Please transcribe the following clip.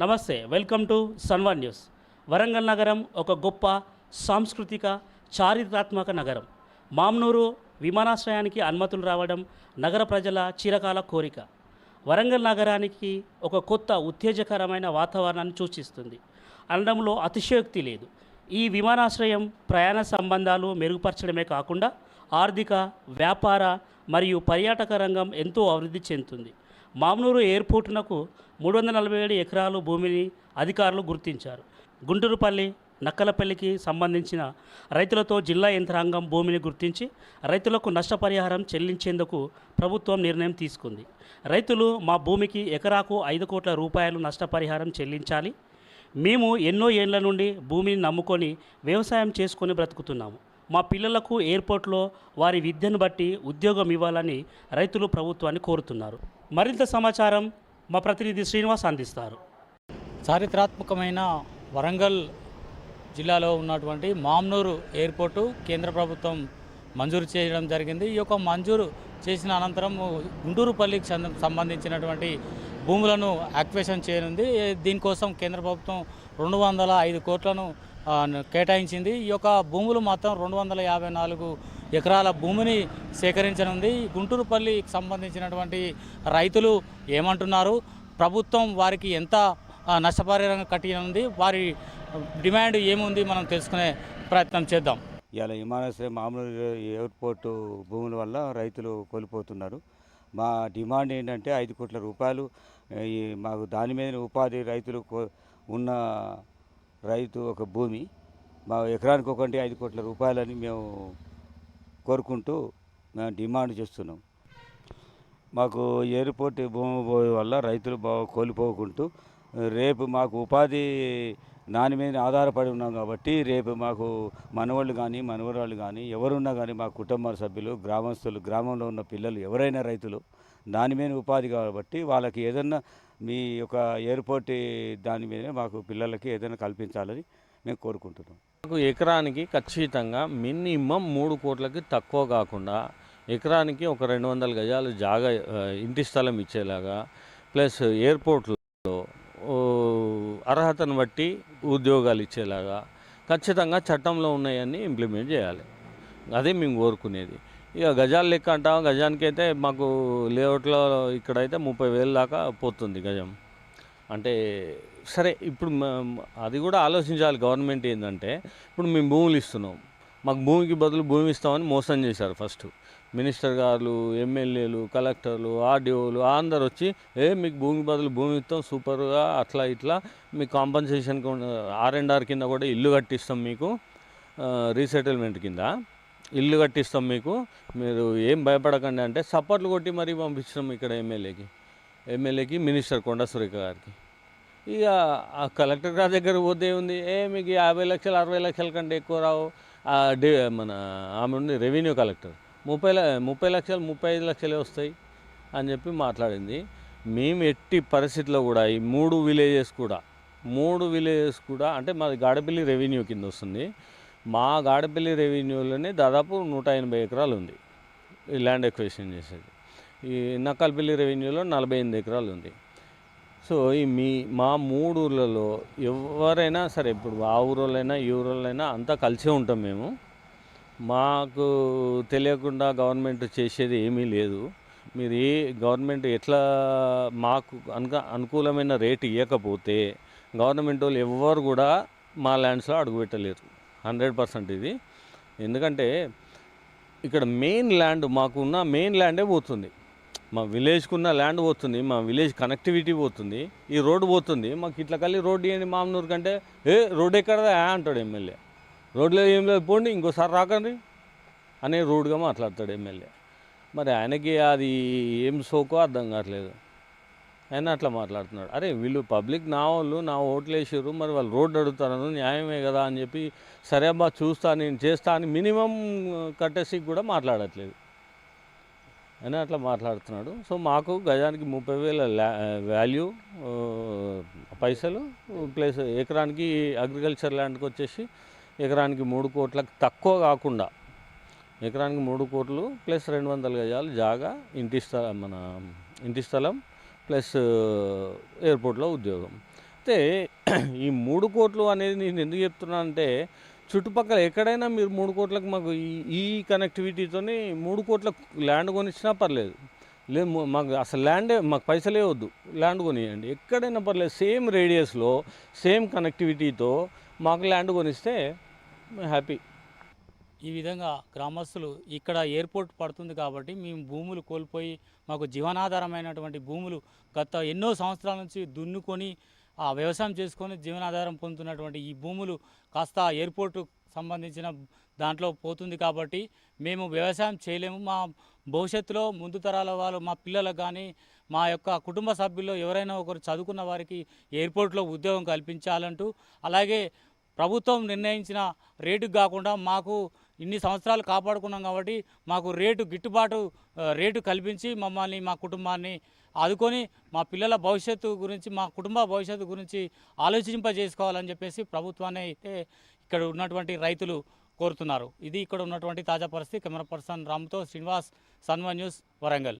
నమస్తే welcome to Sun One news. Warangal నగరం ఒక గొప్ప సాంస్కృతిక చారిత్రాత్మక నగరం. మామ్నూరు విమానాశ్రయానికి అనుమతులు రావడం నగర ప్రజల చిరకాల కోరిక. వరంగల్ నగరానికి ఒక కొత్త ఉత్తేజకరమైన వాతావరణాన్ని సూచిస్తుంది. అనడంలో అతిశయోక్తి లేదు. ఈ విమానాశ్రయం ప్రయాణ సంబంధాలు మెరుగుపరచడమే కాకుండా ఆర్థిక వ్యాపార మరియు పర్యాటక రంగం ఎంతో అభివృద్ధి చెందుతుంది. మామనూరు ఎయిర్పోర్టునకు మూడు వందల నలభై ఏడు ఎకరాలు భూమిని అధికారులు గుర్తించారు. గుంటూరుపల్లి నక్కలపల్లికి సంబంధించిన రైతులతో జిల్లా యంత్రాంగం భూమిని గుర్తించి రైతులకు నష్టపరిహారం చెల్లించేందుకు ప్రభుత్వం నిర్ణయం తీసుకుంది. రైతులు మా భూమికి ఎకరాకు ఐదు కోట్ల రూపాయలు నష్టపరిహారం చెల్లించాలి. మేము ఎన్నో ఏళ్ళ నుండి భూమిని నమ్ముకొని వ్యవసాయం చేసుకొని బ్రతుకుతున్నాము. మా పిల్లలకు ఎయిర్పోర్ట్లో వారి విద్యను బట్టి ఉద్యోగం ఇవ్వాలని రైతులు ప్రభుత్వాన్ని కోరుతున్నారు. మరింత సమాచారం మా ప్రతినిధి శ్రీనివాస్ అందిస్తారు. చారిత్రాత్మకమైన వరంగల్ జిల్లాలో ఉన్నటువంటి మామ్నూరు ఎయిర్పోర్టు కేంద్ర ప్రభుత్వం మంజూరు చేయడం జరిగింది. ఈ యొక్క మంజూరు చేసిన అనంతరం గుంటూరుపల్లికి సంబంధించినటువంటి భూములను యాక్వేషన్ చేయనుంది. దీనికోసం కేంద్ర ప్రభుత్వం రెండు వందల ఐదు కోట్లను కేటాయించింది. ఈ యొక్క భూములు మాత్రం రెండు వందల యాభై నాలుగు ఎకరాల భూమిని సేకరించనుంది. గుంటూరుపల్లికి సంబంధించినటువంటి రైతులు ఏమంటున్నారు? ప్రభుత్వం వారికి ఎంత నష్టపరిహారం కట్టినుంది వారి డిమాండ్ ఏముంది? మనం తెలుసుకునే ప్రయత్నం చేద్దాం. ఇవాళ విమానాశ్రయం మామూలు ఎయిర్పోర్టు భూముల వల్ల రైతులు కోల్పోతున్నారు. మా డిమాండ్ ఏంటంటే ఐదు కోట్ల రూపాయలు. మాకు దాని మీద ఉపాధి రైతులు కో- ఉన్న రైతు ఒక భూమి. మా ఎకరానికి ఒకటి ఐదు కోట్ల రూపాయలని మేము కోరుకుంటూ మేము డిమాండ్ చేస్తున్నాం. మాకు ఎయిర్పోర్ట్ భూమి పోయే వల్ల రైతులు బాగా కోల్పోకుంటూ రేపు మాకు ఉపాధి దాని మీద ఆధారపడి ఉన్నాం కాబట్టి రేపు మాకు మనవాళ్ళు కానీ మనవరాళ్ళు కానీ ఎవరున్నా కానీ మా కుటుంబ సభ్యులు గ్రామస్తులు గ్రామంలో ఉన్న పిల్లలు ఎవరైనా రైతులు దాని మీద ఉపాధి కాబట్టి వాళ్ళకి ఏదన్నా మీ యొక్క ఎయిర్పోర్ట్ దాని మీద మాకు పిల్లలకి ఏదైనా కల్పించాలని మేము కోరుకుంటున్నాం. మాకు ఎకరానికి ఖచ్చితంగా మినిమం మూడు కోట్లకి తక్కువ కాకుండా ఎకరానికి ఒక రెండు వందల గజాలు జాగా ఇంటి స్థలం ఇచ్చేలాగా ప్లస్ ఎయిర్పోర్ట్లో అర్హతను బట్టి ఉద్యోగాలు ఇచ్చేలాగా ఖచ్చితంగా చట్టంలో ఉన్నాయన్నీ ఇంప్లిమెంట్ చేయాలి. అదే మేము కోరుకునేది. ఇక గజాలు లెక్క అంటాం. గజానికి అయితే మాకు లేఅవుట్లో ఇక్కడైతే ముప్పై వేలు దాకా పోతుంది గజం. అంటే సరే ఇప్పుడు మ- అది కూడా ఆలోచించాలి గవర్నమెంట్ ఏంటంటే ఇప్పుడు మేము భూములు ఇస్తున్నాం. మాకు భూమికి బదులు భూమి ఇస్తామని మోసం చేశారు ఫస్ట్. మినిస్టర్ గారు ఎమ్మెల్యేలు కలెక్టర్లు ఆర్డీఓలు అందరు వచ్చి ఏ మీకు భూమి బదులు భూమి ఇస్తాం సూపర్గా అట్లా ఇట్లా మీకు కాంపన్సేషన్ ఆర్ అండ్ ఆర్ కింద కూడా ఇల్లు కట్టిస్తాం మీకు రీసెటిల్మెంట్ కింద. ఇల్లు కట్టిస్తాం మీకు మీరు ఏం భయపడకండి అంటే సపోర్ట్లు కొట్టి మరీ పంపించినాం ఇక్కడ ఎమ్మెల్యేకి ఎమ్మెల్యేకి మినిస్టర్ కొండ సురేఖ గారికి. ఇక ఆ కలెక్టర్ గారి దగ్గర పోతే ఉంది ఏ మీకు యాభై లక్షలు అరవై లక్షల కంటే ఎక్కువ రావు. మన ఆమె ఉంది రెవెన్యూ కలెక్టర్. ముప్పై ముప్పై లక్షలు ముప్పై ఐదు లక్షలే వస్తాయి అని చెప్పి మాట్లాడింది. మేము ఎట్టి పరిస్థితిలో కూడా ఈ మూడు విలేజెస్ కూడా మూడు విలేజెస్ కూడా అంటే మాది గాడపల్లి రెవెన్యూ కింద వస్తుంది. మా గాడపల్లి రెవెన్యూలోనే దాదాపు నూట ఎనభై ఎకరాలు ఉంది ఈ ల్యాండ్ ఎక్వేషన్ చేసేది. ఈ నక్కలపల్లి రెవెన్యూలో నలభై ఎనిమిది ఎకరాలు ఉంది. సో ఈ మీ మా మూడు ఊర్లలో ఎవరైనా సరే ఇప్పుడు ఆ ఊరోళ్ళైనా ఈ ఊరోళ్ళైనా అంతా కలిసే ఉంటాం మేము. మాకు తెలియకుండా గవర్నమెంట్ చేసేది ఏమీ లేదు. మీరు ఏ గవర్నమెంట్ ఎట్లా మాకు అనుక అనుకూలమైన రేట్ ఇవ్వకపోతే గవర్నమెంట్ వాళ్ళు ఎవ్వరు కూడా మా ల్యాండ్స్లో అడుగుపెట్టలేరు హండ్రెడ్ పర్సెంట్ ఇది. ఎందుకంటే ఇక్కడ మెయిన్ ల్యాండ్ మాకున్న మెయిన్ ల్యాండే పోతుంది. మా విలేజ్కి ఉన్న ల్యాండ్ పోతుంది మా విలేజ్ కనెక్టివిటీ పోతుంది ఈ రోడ్డు పోతుంది. మాకు ఇట్లా కలిసి రోడ్డు ఇవ్వండి మామనూరు కంటే ఏ రోడ్డు ఎక్కడదా అంటాడు ఎమ్మెల్యే. రోడ్లో ఏం లేదు పోండి ఇంకోసారి రాకండి అనే రూడ్గా మాట్లాడతాడు ఎమ్మెల్యే. మరి ఆయనకి అది ఏం సోకో అర్థం కావట్లేదు. ఆయన అట్లా మాట్లాడుతున్నాడు. అరే వీళ్ళు పబ్లిక్ నా వాళ్ళు నా ఓట్లు వేసారు మరి వాళ్ళు రోడ్డు అడుగుతారు న్యాయమే కదా అని చెప్పి సరే అబ్బా చూస్తా నేను చేస్తా అని మినిమం కట్టేసి కూడా మాట్లాడట్లేదు. అని అట్లా మాట్లాడుతున్నాడు. సో మాకు గజానికి ముప్పై వేల వాల్యూ పైసలు ప్లస్ ఎకరానికి అగ్రికల్చర్ ల్యాండ్కి వచ్చేసి ఎకరానికి మూడు కోట్లకు తక్కువ కాకుండా ఎకరానికి మూడు కోట్లు ప్లస్ రెండు వందల గజాలు జాగా ఇంటి స్థలం మన ఇంటి స్థలం ప్లస్ ఎయిర్పోర్ట్లో ఉద్యోగం. అయితే ఈ మూడు కోట్లు అనేది నేను ఎందుకు చెప్తున్నా అంటే చుట్టుపక్కల ఎక్కడైనా మీరు మూడు కోట్లకు మాకు ఈ ఈ కనెక్టివిటీతోని మూడు కోట్ల ల్యాండ్ కొనిచ్చినా పర్లేదు. లేదు మాకు అసలు ల్యాండే మాకు పైసలే వద్దు. ల్యాండ్ కొనియండి. ఎక్కడైనా పర్లేదు సేమ్ రేడియస్లో సేమ్ కనెక్టివిటీతో మాకు ల్యాండ్ కొనిస్తే హ్యాపీ. ఈ విధంగా గ్రామస్తులు ఇక్కడ ఎయిర్పోర్ట్ పడుతుంది కాబట్టి మేము భూములు కోల్పోయి మాకు జీవనాధారమైనటువంటి భూములు గత ఎన్నో సంవత్సరాల నుంచి దున్నుకొని ఆ వ్యవసాయం చేసుకొని జీవనాధారం పొందుతున్నటువంటి ఈ భూములు కాస్త ఎయిర్పోర్టు సంబంధించిన దాంట్లో పోతుంది కాబట్టి మేము వ్యవసాయం చేయలేము. మా భవిష్యత్తులో ముందు తరాల వాళ్ళు మా పిల్లలకు కానీ మా యొక్క కుటుంబ సభ్యుల్లో ఎవరైనా ఒకరు చదువుకున్న వారికి ఎయిర్పోర్ట్లో ఉద్యోగం కల్పించాలంటూ అలాగే ప్రభుత్వం నిర్ణయించిన రేటుకు కాకుండా మాకు ఇన్ని సంవత్సరాలు కాపాడుకున్నాం కాబట్టి మాకు రేటు గిట్టుబాటు రేటు కల్పించి మమ్మల్ని మా కుటుంబాన్ని ఆదుకొని మా పిల్లల భవిష్యత్తు గురించి మా కుటుంబ భవిష్యత్తు గురించి ఆలోచింపజేసుకోవాలని చెప్పేసి ప్రభుత్వాన్ని అయితే ఇక్కడ ఉన్నటువంటి రైతులు కోరుతున్నారు. ఇది ఇక్కడ ఉన్నటువంటి తాజా పరిస్థితి. కెమెరా పర్సన్ రామ్తో శ్రీనివాస్ సన్వా న్యూస్ వరంగల్.